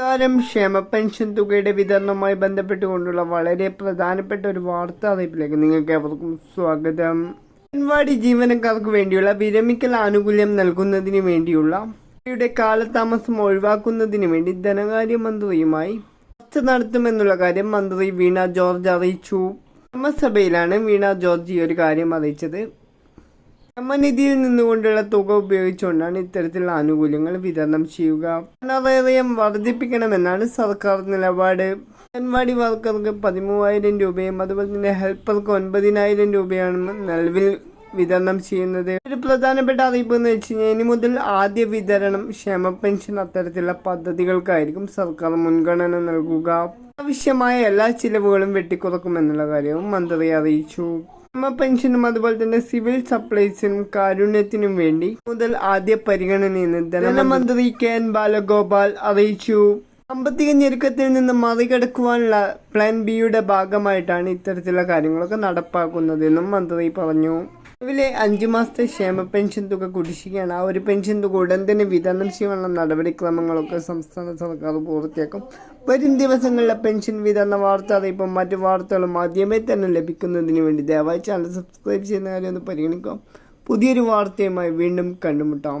സർക്കാരും ക്ഷേമ പെൻഷൻ തുകയുടെ വിതരണവുമായി ബന്ധപ്പെട്ടുകൊണ്ടുള്ള വളരെ പ്രധാനപ്പെട്ട ഒരു വാർത്ത അറിയിപ്പിലേക്ക് നിങ്ങൾക്ക് എവർക്കും സ്വാഗതം. അംഗൻവാടി ജീവനക്കാർക്ക് വേണ്ടിയുള്ള വിരമിക്കൽ ആനുകൂല്യം നൽകുന്നതിന് വേണ്ടിയുള്ള യുടെ കാലതാമസം ഒഴിവാക്കുന്നതിന് വേണ്ടി ധനകാര്യമന്ത്രിയുമായി ചർച്ച നടത്തുമെന്നുള്ള കാര്യം മന്ത്രി വീണ ജോർജ് അറിയിച്ചു. നിയമസഭയിലാണ് വീണ ജോർജ് ഈ ഒരു കാര്യം അറിയിച്ചത്. ക്ഷമനിധിയിൽ നിന്നുകൊണ്ടുള്ള തുക ഉപയോഗിച്ചുകൊണ്ടാണ് ഇത്തരത്തിലുള്ള ആനുകൂല്യങ്ങൾ വിതരണം ചെയ്യുക. ധനവ്യയം വർദ്ധിപ്പിക്കണമെന്നാണ് സർക്കാർ നിലപാട്. അംഗൻവാടി വർക്കർക്ക് പതിമൂവായിരം രൂപയും അതുപോലെ തന്നെ ഹെൽപ്പർക്ക് ഒൻപതിനായിരം രൂപയാണ് നിലവിൽ വിതരണം ചെയ്യുന്നത്. ഒരു പ്രധാനപ്പെട്ട അറിയിപ്പ് എന്ന് വെച്ച് കഴിഞ്ഞാൽ ഇനി മുതൽ ആദ്യ വിതരണം ക്ഷേമ പെൻഷൻ അത്തരത്തിലുള്ള പദ്ധതികൾക്കായിരിക്കും സർക്കാർ മുൻഗണന നൽകുക. ആവശ്യമായ എല്ലാ ചിലവുകളും വെട്ടിക്കുറക്കുമെന്നുള്ള കാര്യവും മന്ത്രി അറിയിച്ചു. ക്ഷേമ പെൻഷനും അതുപോലെ തന്നെ സിവിൽ സപ്ലൈസിനും കാരുണ്യത്തിനും വേണ്ടി മുതൽ ആദ്യ പരിഗണനയെന്ന് ധനമന്ത്രി കെ എൻ ബാലഗോപാൽ അറിയിച്ചു. സാമ്പത്തിക ഞെരുക്കത്തിൽ നിന്ന് മറികടക്കുവാനുള്ള പ്ലാൻ ബിയുടെ ഭാഗമായിട്ടാണ് ഇത്തരത്തിലുള്ള കാര്യങ്ങളൊക്കെ നടപ്പാക്കുന്നതെന്നും മന്ത്രി പറഞ്ഞു. നിലവിലെ അഞ്ചു മാസത്തെ ക്ഷേമ പെൻഷൻ തുക കുടിശ്ശികയാണ്. ആ ഒരു പെൻഷൻ തുക ഉടൻ തന്നെ വിതരണം ചെയ്യാനുള്ള നടപടിക്രമങ്ങളൊക്കെ സംസ്ഥാന സർക്കാർ പൂർത്തിയാക്കും. വരും ദിവസങ്ങളിലെ പെൻഷൻ വിതരണ വാർത്ത അറിയിപ്പം മറ്റു വാർത്തകളും ആദ്യമേ തന്നെ ലഭിക്കുന്നതിന് വേണ്ടി ദയവായി ചാനൽ സബ്സ്ക്രൈബ് ചെയ്യുന്ന കാര്യം ഒന്ന് പരിഗണിക്കാം പുതിയൊരു വാർത്തയുമായി വീണ്ടും കണ്ടുമുട്ടാം.